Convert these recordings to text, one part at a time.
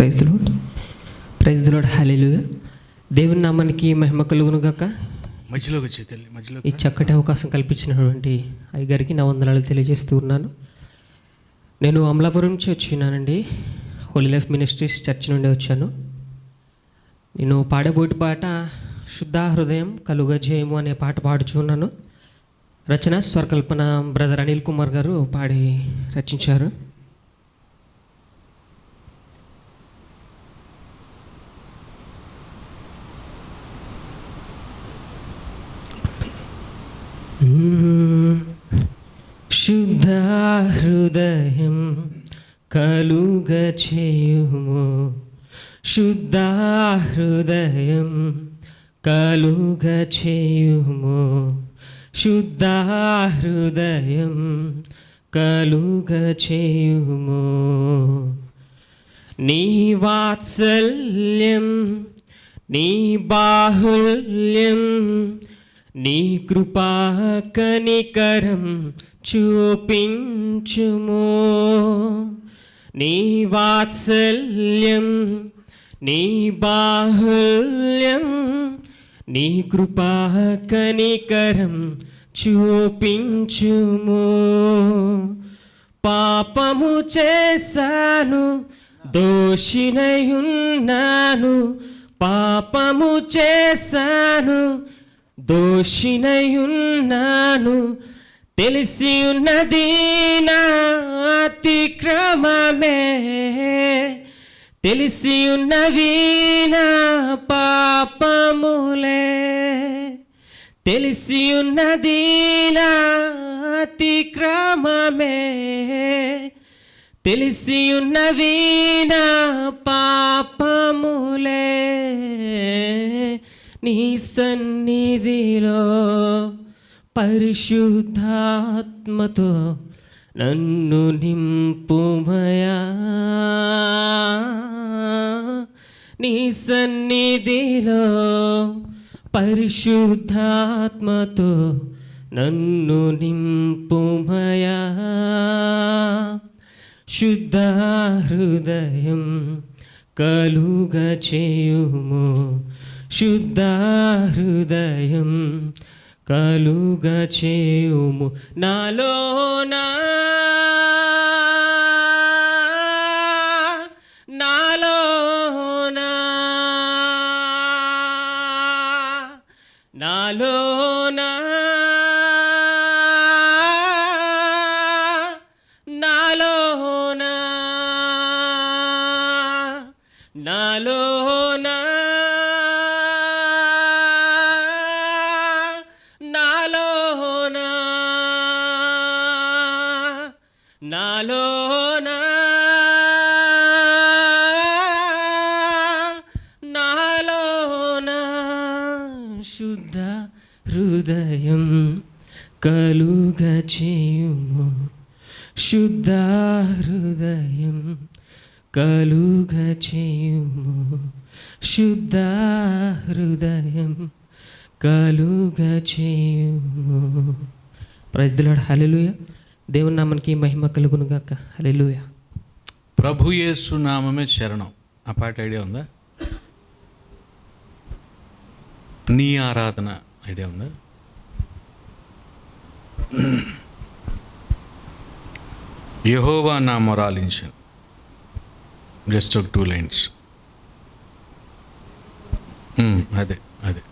Praise దిలోడ్ praise దిలోడ్ హల్లెలూయ దేవుని నామానికి మహిమ కలుగును గాక మధ్యలోకి వచ్చే తల్లి మధ్యలో ఈ చక్కటి అవకాశం కల్పించినటువంటి అయ్యగారికి నా వందనాలు తెలియజేస్తూ ఉన్నాను. నేను అమలాపురం నుంచి వచ్చినానండి. హోలీ లైఫ్ మినిస్ట్రీస్ చర్చ్ నుండి వచ్చాను. నేను పాడబోటి పాట శుద్ధ హృదయం కలుగ జయము అనే పాట పాడుచున్నాను రచన స్వరకల్పన బ్రదర్ అనిల్ కుమార్ గారు పాడి రచించారు. ശുദ്ധഹൃദയം കലുക ചെയ്യുമോ? ശുദ്ധാഹൃദയം കലുക ചെയ്യുമോ? ശുദ്ധാഹൃദയം കലുക ചെയ്യുമോ? നീ വാത്സല്യം നീ ബാഹുല്യം నీ కృపా కనికరం చూపించుము. నీ వాత్సల్యం నీ బాహుల్యం నీ కృపా కనికరం చూపించుము. పాపము చేశాను దోషినయున్నాను. పాపము చేశాను దోషినయున్నాను తెలిసి ఉన్నది నా అతిక్రమమే తెలిసి ఉన్నవి నా పాపములే తెలిసి ఉన్నది నా అతిక్రమమే తెలిసి ఉన్నవి నా పాపములే. నీ సన్నిధిలో పరిశుద్ధాత్మతో నన్ను నింపుమయా. నీ సన్నిధిలో పరిశుద్ధాత్మతో నన్ను నింపుమయా. శుద్ధ హృదయం కలుగ చేయుము శుద్ధ హృదయం కలుగ చేయుము నాలోనా నాలోనా. నాలోనా. నాలోనా. కలుగ చేయుము శుద్ధ హృదయం కలుగ చేయుము శుద్ధ హృదయం కలుగ చేయుము ప్రజలాడు హలలుయ దేవుని నామనికి మహిమ కలుగును గాక. హలలుయ ప్రభు యేసు నామమే శరణం. ఆ పాట ఐడియా ఉందా? నీ ఆరాధన ఐడియా ఉందా? యహోవా నా మొరాలించను జస్ట్ ఒక టూ లైన్స్ hmm, అదే అదే.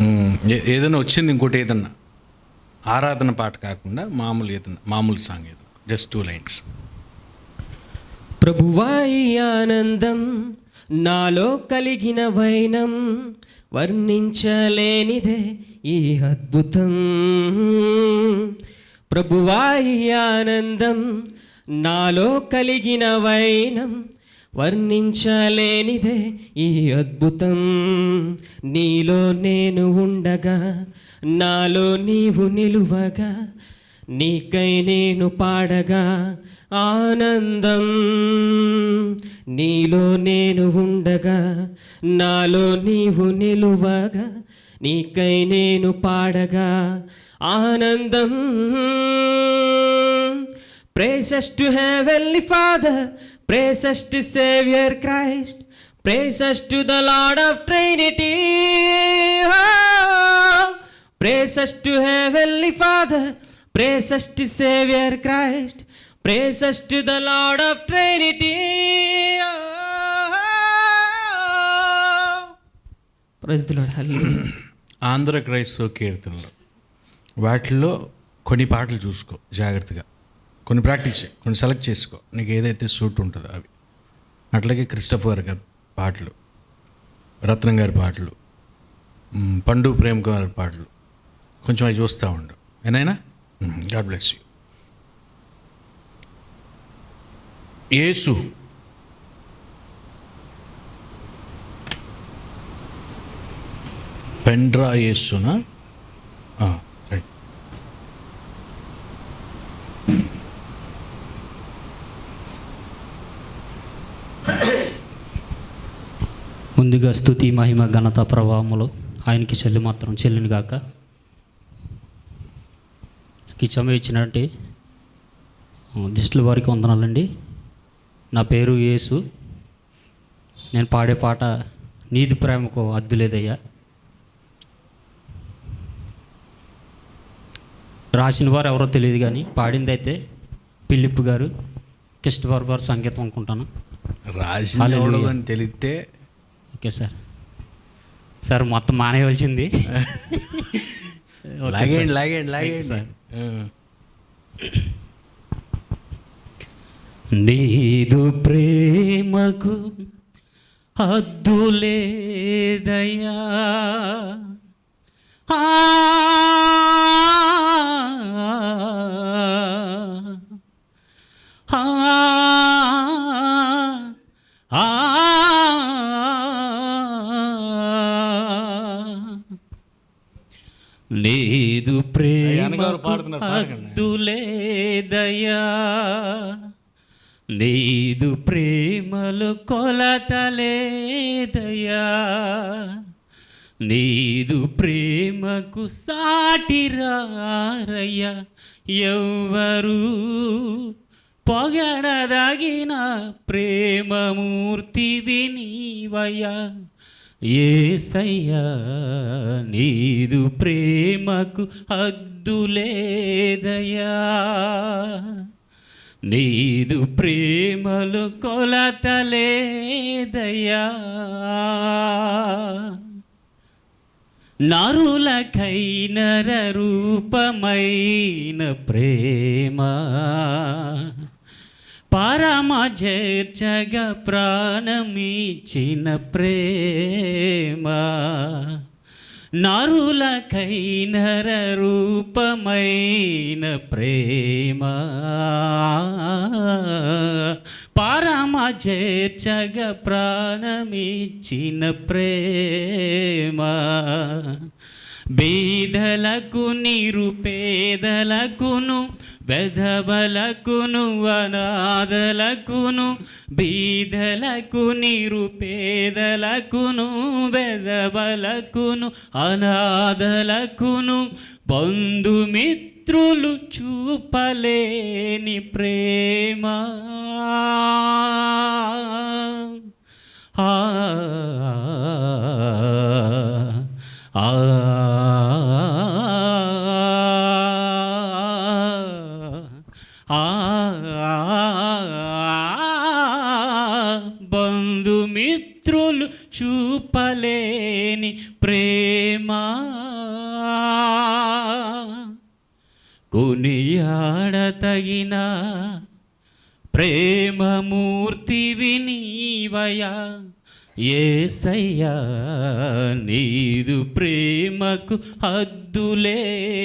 Hmm, ఏదైనా వచ్చింది ఇంకోటి ఏదన్నా? ఆరాధన పాట కాకుండా మామూలు ఏదన్నా మామూలు సాంగ్ ఏదన్నా. జస్ట్ టూ లైన్స్ ప్రభువాయి ఆనందం నాలో కలిగిన వైనం. వర్ణించలేనిదే ఈ అద్భుతం. ప్రభువాయి ఆనందం నాలో కలిగిన వైనం వర్ణించలేనిదే ఈ అద్భుతం. నీలో నేను ఉండగా నాలో నీవు నిలువగా నీకై నేను పాడగా ఆనందం. నీలో నేను ఉండగా నాలో నీవు నిలువగా నీకై నేను పాడగా. ఆనందం. Praises to heavenly father praises to saviour Christ praises to the Lord of Trinity. Praises to heavenly father praises to saviour Christ praises to the Lord of Trinity. Andhra క్రైస్తవ కీర్తనలు. వాటిల్లో కొన్ని పాటలు చూసుకో జాగ్రత్తగా. కొన్ని ప్రాక్టీస్ కొన్ని సెలెక్ట్ చేసుకో. నీకు ఏదైతే సూట్ ఉంటుందో అవి. అట్లాగే క్రిస్టఫర్ గారి పాటలు రత్నం గారి పాటలు పండు ప్రేమ్ గారి పాటలు. కొంచెం అవి చూస్తూ ఉండు. ఏనాయనా గాడ్ బ్లెస్ యూ. యేసు. పెండ్రా యేసునా? ముందుగా స్థుతి మహిమ ఘనత ప్రభావములు ఆయనకి చెల్లి మాత్రం చెల్లిని గాక. ఈ సమయం ఇచ్చినట్టు దిష్టిల వారికి వందనాలండి. నా పేరు యేసు. నేను పాడే పాట నీది ప్రేమకు అద్దు లేదయ్యా. రాసిన వారు ఎవరో తెలియదు కానీ పాడింది అయితే పిల్లిప్పు గారు కిష్టవారు వారు సంగీతం అనుకుంటాను. రాసిన తెలిస్తే ఓకే సార్. సార్ మొత్తం మానేయవలసింది. లాగేయండి. లాగేయండి లాగేయండి. సార్. నీదు ప్రేమకు హద్దులేదయా ఆ, ఆ, ఆ, లేదు ప్రేమలు కొలతలేదయా నీదు ప్రేమకు సాటిరారయ్యా. ఎవ్వరు పొగడదగిన ప్రేమమూర్తి వినీవయ్యా. ఏసయ్యా నీదు ప్రేమకు హద్దులేదయా నీదు ప్రేమలు కొలతలేదయ్యా. నరులకైన రూపమైన ప్రేమ పరమ చేర్చగ ప్రాణమిచ్చిన ప్రేమ. నరులకైన రూపమైన ప్రేమ. పరమ చేర్చగ ప్రాణమిచ్చిన ప్రేమ. బీదలకు నిరుపేదలకును వెధవలకును అనాథలకును బీదలకు నిరుపేదలకును వెధవలకును అనాథలకును బంధుమిత్రులు చూపలేని ప్రేమ. ఆ ఆ. కొనియాడతగిన ప్రేమమూర్తి వినీవయా ఏసయ్యా నీదు ప్రేమకు హద్దులేదయా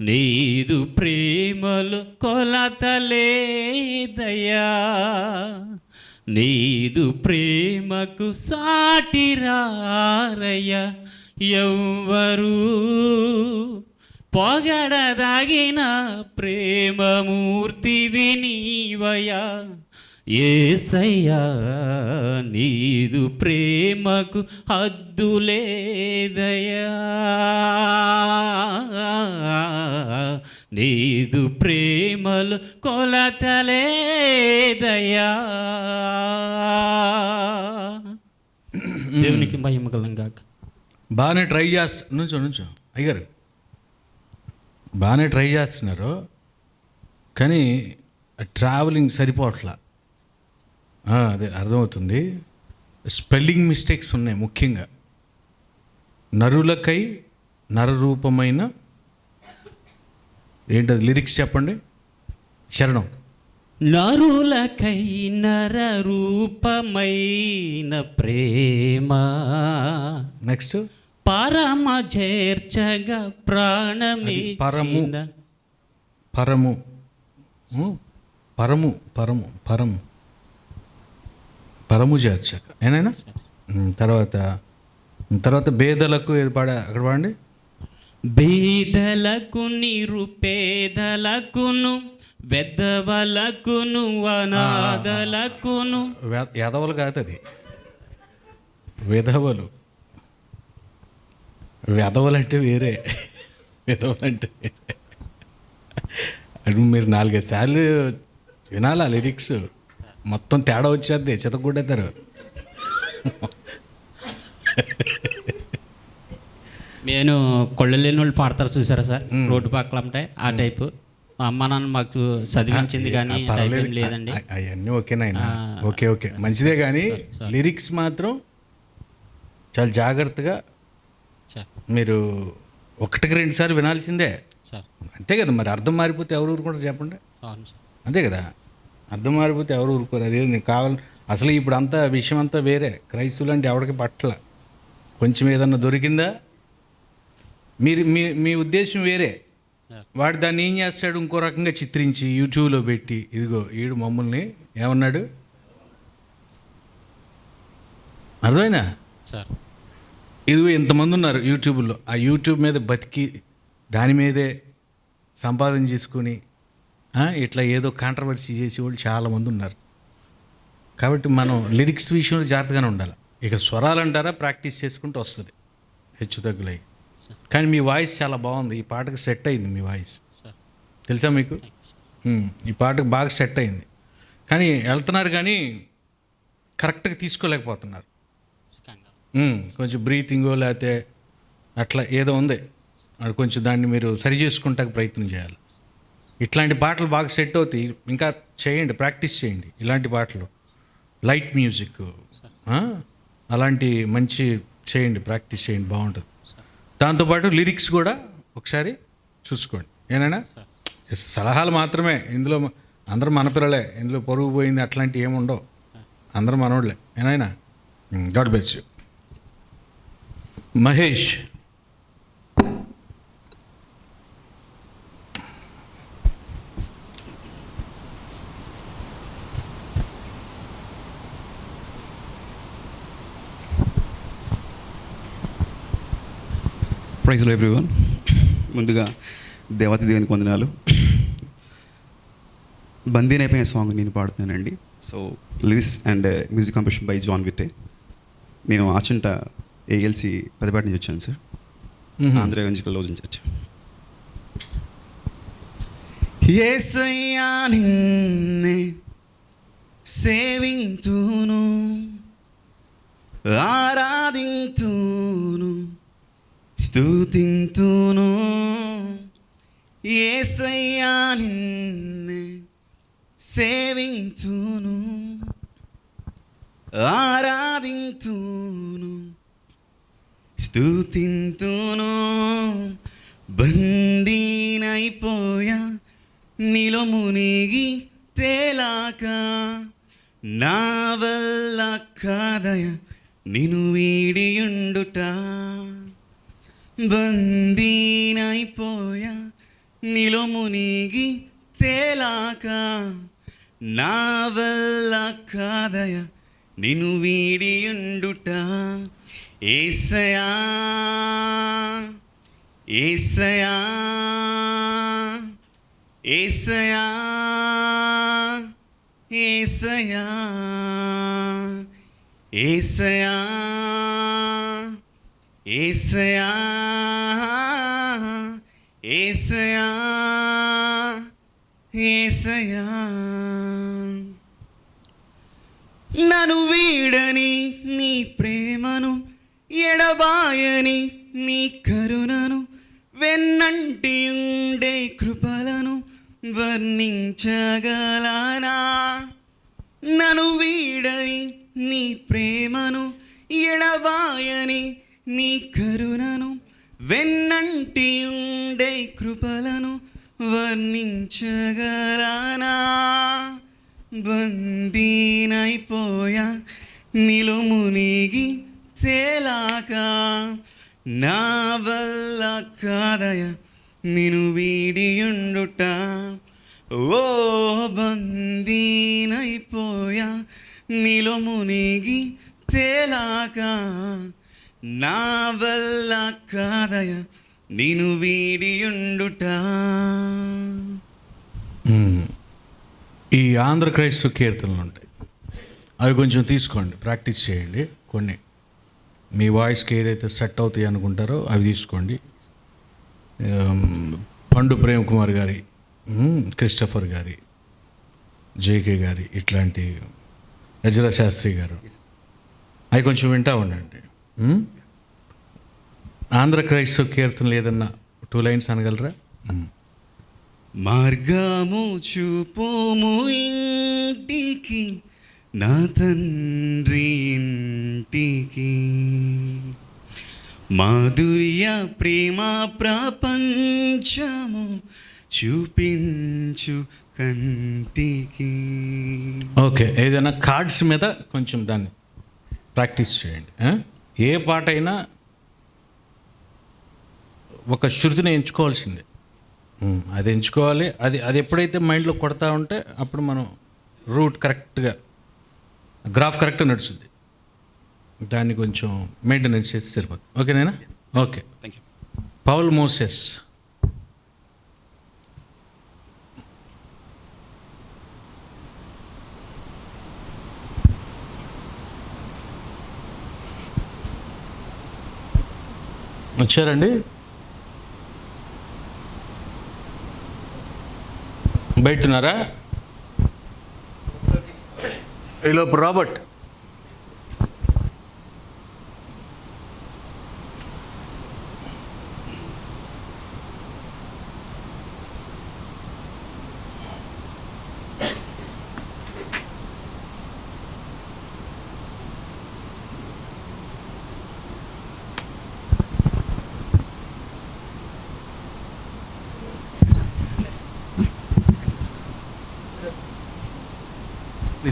నీదు ప్రేమలు కొలతలేదయా నీదు ప్రేమకు సాటిరారయ్యా ఎవ్వరూ పొగడదగిన ప్రేమమూర్తి వినీవయా ఏసయ్యా నీదు ప్రేమకు హద్దులేదయా నీదు ప్రేమలు కొలతలేదయ్యా దేవునికి మహిమగలం గాక. బాగానే ట్రై చేస్తా. నుంచో నుంచో. అయ్యారు బాగానే ట్రై చేస్తున్నారు. కానీ ట్రావెలింగ్ సరిపోవట్లా. అదే అర్థమవుతుంది. స్పెల్లింగ్ మిస్టేక్స్ ఉన్నాయి ముఖ్యంగా. నరులకై నరరూపమైన ఏంటది? లిరిక్స్ చెప్పండి. చరణం నరులకై నర రూపమైన ప్రేమ. నెక్స్ట్. పరమ చేర్చగా ప్రాణమి పరము. పరము. పరము పరము పరము పరము. చేర్చక ఏనైనా? తర్వాత తర్వాత బేదలకు ఏది పాడా? అక్కడ పాడండి? బీదలకు నిరుపేదలకును వెద్దవలకును అనాథలకును. యాదవులు కాదు అది. విధవలు. వెధవలు అంటే వేరే. విధవలు అంటే వేరే. అది మీరు నాలుగైదు సార్లు వినాలి లిరిక్స్? మొత్తం తేడా వచ్చేద్ది చితకూడేస్తారు నేను కొళ్ళు లేని వాళ్ళు పాడతారు చూసారా సార్? రోడ్డు పక్కల అంటే ఆ టైపు. మా అమ్మ నాన్న మాకు చదివించింది కానీ లేదండి. అవన్నీ ఓకేనాయన ఓకే ఓకే మంచిదే కానీ లిరిక్స్ మాత్రం చాలా జాగ్రత్తగా మీరు ఒకటికి రెండు సార్లు వినాల్సిందే. సార్. అంతే కదా మరి అర్థం మారిపోతే ఎవరు ఊరుకుంటారు చెప్పండి. అవును సార్. అంతే కదా అర్థం మారిపోతే ఎవరు ఊరుకోరు. అదే నీకు కావాలి? అసలు ఇప్పుడు అంతా విషయం అంతా వేరే. క్రైస్తువులు అంటే ఎవరికి పట్ల? కొంచెం ఏదన్నా దొరికిందా? మీరు మీ మీ ఉద్దేశం వేరే. వాడు దాన్ని ఏం చేస్తాడు? ఇంకో రకంగా చిత్రించి యూట్యూబ్లో పెట్టి ఇదిగో ఈడు మమ్మల్ని ఏమన్నాడు? అర్థమైనా సార్. ఇదిగో ఇంతమంది ఉన్నారు యూట్యూబ్లో. ఆ యూట్యూబ్ మీద బతికి దాని మీదే సంపాదన చేసుకుని ఇట్లా ఏదో కాంట్రవర్సీ చేసే వాళ్ళు చాలామంది ఉన్నారు. కాబట్టి మనం లిరిక్స్ విషయంలో జాగ్రత్తగానే ఉండాలి. ఇక స్వరాలు అంటారా ప్రాక్టీస్ చేసుకుంటూ వస్తుంది. హెచ్చు తగ్గులై. కానీ మీ వాయిస్ చాలా బాగుంది. ఈ పాటకు సెట్ అయింది మీ వాయిస్. తెలుసా మీకు? ఈ పాటకు బాగా సెట్ అయింది. కానీ వెళ్తున్నారు కానీ కరెక్ట్గా తీసుకోలేకపోతున్నారు. కొంచెం బ్రీతింగో లేకపోతే అట్లా ఏదో ఉంది. అది కొంచెం దాన్ని మీరు సరి చేసుకుంటానికి ప్రయత్నం చేయాలి. ఇట్లాంటి పాటలు బాగా సెట్ అవుతాయి. ఇంకా చేయండి ప్రాక్టీస్ చేయండి. ఇలాంటి పాటలు. Light music? అలాంటి మంచి చేయండి ప్రాక్టీస్ చేయండి బాగుంటుంది. దాంతోపాటు లిరిక్స్ కూడా ఒకసారి చూసుకోండి. ఏనైనా? సలహాలు మాత్రమే. ఇందులో అందరూ మన పిల్లలే. ఇందులో పొరుగు పోయింది అట్లాంటివి ఏమి ఉండవు అందరూ మనోళ్ళే. ఏనాయనా గాడ్ బెస్ యూ మహేష్. ప్రైజ్లో ఎవ్రీవన్ ముందుగా దేవత దేవునికి వందనాలు. బందీన్ అయిపోయిన సాంగ్ నేను పాడుతున్నానండి. So lyrics and music composition by John వితే నేను ఆచంట ఏఎల్సి పెద్దపేట నుంచి వచ్చాను సార్. ఆంధ్ర మ్యూజికల్ నుంచి వచ్చాను ఏసయ్యా నిన్నే సేవింతును ఆరాధింతును స్తుతింతును. ఏసయ్యా నిన్నే సేవింతును ఆరాధింతును. స్థుతింతును బందీనైపోయా నీలో మునిగి తేలాక నా వల్ల కాదయ నిను వీడియుండుట. బందీనైపోయా నీలో మునిగి తేలాక నా వల్ల కాదయ నిను వీడియుండుట. ఏసయా ఏసయా ఏసయా ఏసయా ఏసయా ఏసయా ఏసయా ఏసయా. నన్ను వీడని ఎడబాయని నీ కరుణను వెన్నంటి ఉండే కృపలను వర్ణించగలనా? నను వీడని నీ ప్రేమను ఎడబాయని నీ కరుణను వెన్నంటి ఉండే కృపలను వర్ణించగలనా? బందీనైపోయా నిలు మునిగి తేలాక నా వల్ల కాదయ నిను వీడియుండుట. ఓ బందీనైపోయా నీలో మునిగి తేలాక నా వల్ల కాదయ నిను వీడియుండుట. ఈ ఆంధ్ర క్రైస్తవ కీర్తనలు ఉంటాయి. అవి కొంచెం తీసుకోండి ప్రాక్టీస్ చేయండి కొన్ని. మీ వాయిస్కి ఏదైతే సెట్ అవుతాయి అనుకుంటారో అవి తీసుకోండి పండు ప్రేమ్ కుమార్ గారి క్రిస్టఫర్ గారి జేకే గారి ఇట్లాంటి యజరా శాస్త్రి గారు అవి కొంచెం వింటా ఉండండి? ఆంధ్ర క్రైస్తవ కీర్తనలు ఏదన్నా టూ లైన్స్ అనగలరా. మార్గము చూపుము ఇంటికి నా తండ్రి ఇంటికి మాధుర్య ప్రేమ ప్రపంచము చూపించు కంటికి. ఓకే ఏదైనా కార్డ్స్ మీద కొంచెం దాన్ని ప్రాక్టీస్ చేయండి ఏ పాట అయినా ఒక శృతిని ఎంచుకోవాల్సిందే. అది ఎంచుకోవాలి అది అది ఎప్పుడైతే మైండ్లో కొడతా ఉంటే అప్పుడు మనం రూట్ కరెక్ట్గా గ్రాఫ్ కరెక్ట్గా నడుస్తుంది. దాన్ని కొంచెం మెయింటెనెన్స్ చేసి సరిపోతుంది ఓకేనేనా okay. Thank you Paul Moses. వచ్చారండి? బయటన్నారా I love Robert.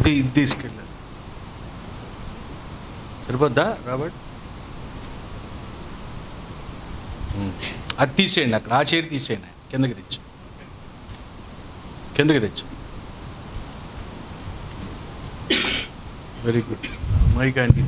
they, they సరిపోద్దా రాబర్ట్. అది తీసేయండి అక్కడ ఆ చైర్ తీసేయండి కిందకి తెచ్చు. కిందకి తెచ్చు. వెరీ గుడ్ మైక్ ఆయనకి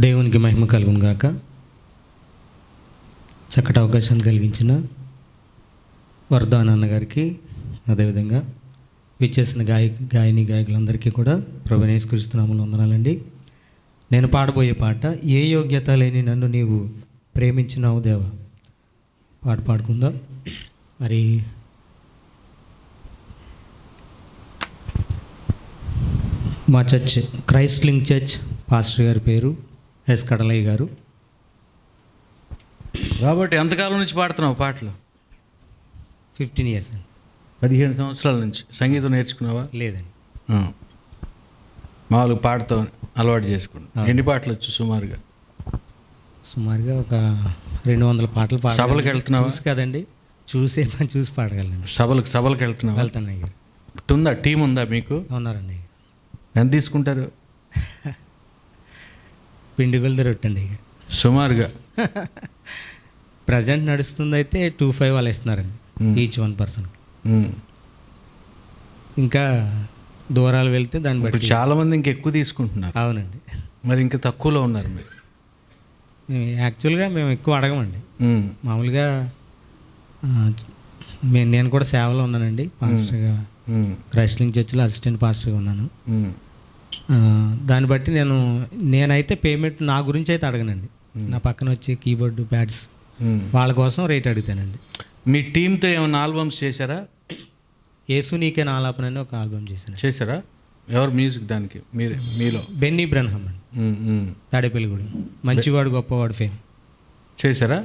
దేవునికి మహిమ కలుగును గాక చక్కటి అవకాశాన్ని కలిగించిన వర్ధానన్న గారికి అదేవిధంగా విచ్చేసిన గాయ గాయని గాయకులందరికీ కూడా ప్రభునేసుకరిస్తున్నాములు వందనాలండి. నేను పాడబోయే పాట ఏ యోగ్యత లేని నన్ను నీవు ప్రేమించినావు దేవా? పాట పాడుకుందాం. మరి మా చర్చ్ క్రైస్ట్లింగ్ చర్చ్ పాస్టర్ గారి పేరు ఎస్ కడలయ్య గారు. రాబర్ట్ ఎంతకాలం నుంచి పాడుతున్నావు పాటలు? ఫిఫ్టీన్ ఇయర్స్ అండి. పదిహేను సంవత్సరాల నుంచి. సంగీతం నేర్చుకున్నావా? లేదండి. మామూలుగా పాడుతావు అలవాటు చేసుకుని ఆ. ఎన్ని పాటలు వచ్చు సుమారుగా? సుమారుగా ఒక రెండు వందల పాటలు పాడగలను. సభలకు వెళ్తున్నావా? చూసి కదండి. చూసే చూసి పాడగలను. సభలకు సభలకు వెళ్తున్నావా? వెళ్తాను ఉందా? టీం ఉందా మీకు? ఉన్నారండి. ఎంత తీసుకుంటారు? పిండి గారు సుమారుగా. ప్రజెంట్ నడుస్తుంది అయితే టూ ఫైవ్ వాళ్ళు ఇస్తున్నారండి. Each one person. ఇంకా దూరాలు వెళ్తే దాన్ని బట్టి. చాలా మంది ఇంకెక్కువ తీసుకుంటున్నారు. అవునండి. మరి ఇంకా తక్కువలో ఉన్నారు మీరు. మేము యాక్చువల్గా మేము ఎక్కువ అడగమండి. మామూలుగా నేను కూడా సేవలో ఉన్నానండి. పాస్టర్గా. క్రైస్లింగ్ చర్చిలో అసిస్టెంట్ పాస్టర్గా ఉన్నాను. దాన్ని బట్టి నేను నేనైతే పేమెంట్ నా గురించి అయితే అడగనండి. నా పక్కన వచ్చే కీబోర్డు ప్యాడ్స్. వాళ్ళ కోసం రేట్ అడుగుతానండి. మీ టీంతో ఏమైనా ఆల్బమ్స్ చేశారా? యేసు నీకే నాలాపన అని ఒక ఆల్బమ్ చేశాను చేశారా? ఎవరు మ్యూజిక్ దానికి? మీరు మీలో? బెన్నీ బ్రన్హమ్ అండి. తాడేపల్లిగూడెం. మంచివాడు గొప్పవాడు ఫేమ్ చేశారా.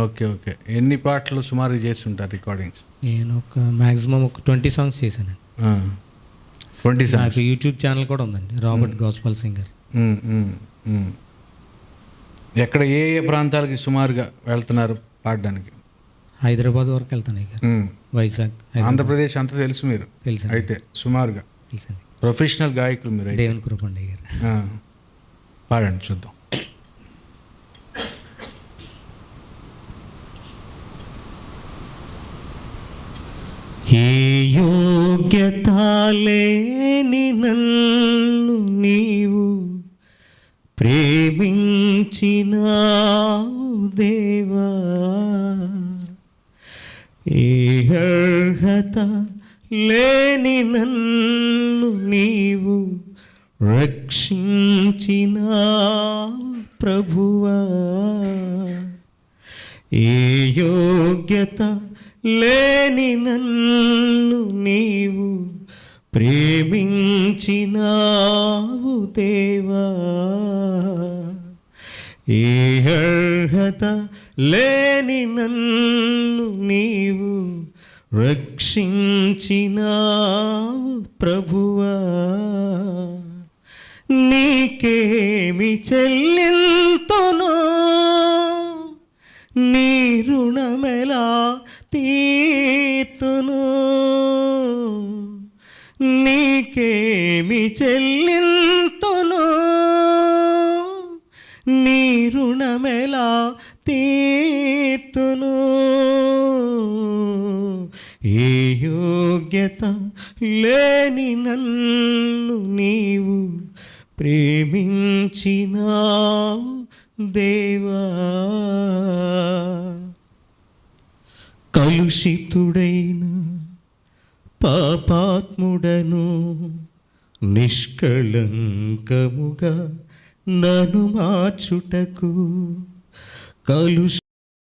Okay okay. ఎన్ని పాటలు సుమారు చేస్తుంటారు రికార్డింగ్స్ నేను ఒక మ్యాక్సిమం ఒక ట్వంటీ సాంగ్స్ చేశానండి. ట్వంటీ నాకు యూట్యూబ్ ఛానల్ కూడా ఉందండి. రాబర్ట్ గోస్పాల్ సింగర్ ఎక్కడ ఏ ఏ ప్రాంతాలకి సుమారుగా వెళ్తున్నారు పాడడానికి? హైదరాబాద్ వరకు వెళ్తాను ఇక. ఉమ్. వైజాగ్ ఆంధ్రప్రదేశ్ అంతా తెలుసు మీరు. తెలుసండి. అయితే సుమారుగా. తెలుసండి. ప్రొఫెషనల్ గాయకులు మీరు. దేవుని కృపండి గారు. పాడండి చూద్దాం. ఏ యోగ్యత లేని నన్ను నీవు ప్రేమించిన దేవా. ఏ అర్హత లేని నన్ను నీవు రక్షించిన ప్రభువా. ఏ యోగ్యత లేని నన్ను నీవు ప్రేమించినావు దేవా. ఏ అర్హత లేని నన్ను నీవు రక్షించినావు ప్రభువా. నీకేమి చెల్లింతునో తీతును నీకేమి చెల్లింతును నీ రుణమెలా తీర్తును ఏ యోగ్యత లేని నన్ను నీవు ప్రేమించినావు దేవా. కలుషితుడైన పాపాత్ముడను నిష్కళంకముగా నను మార్చుటకు కలుషి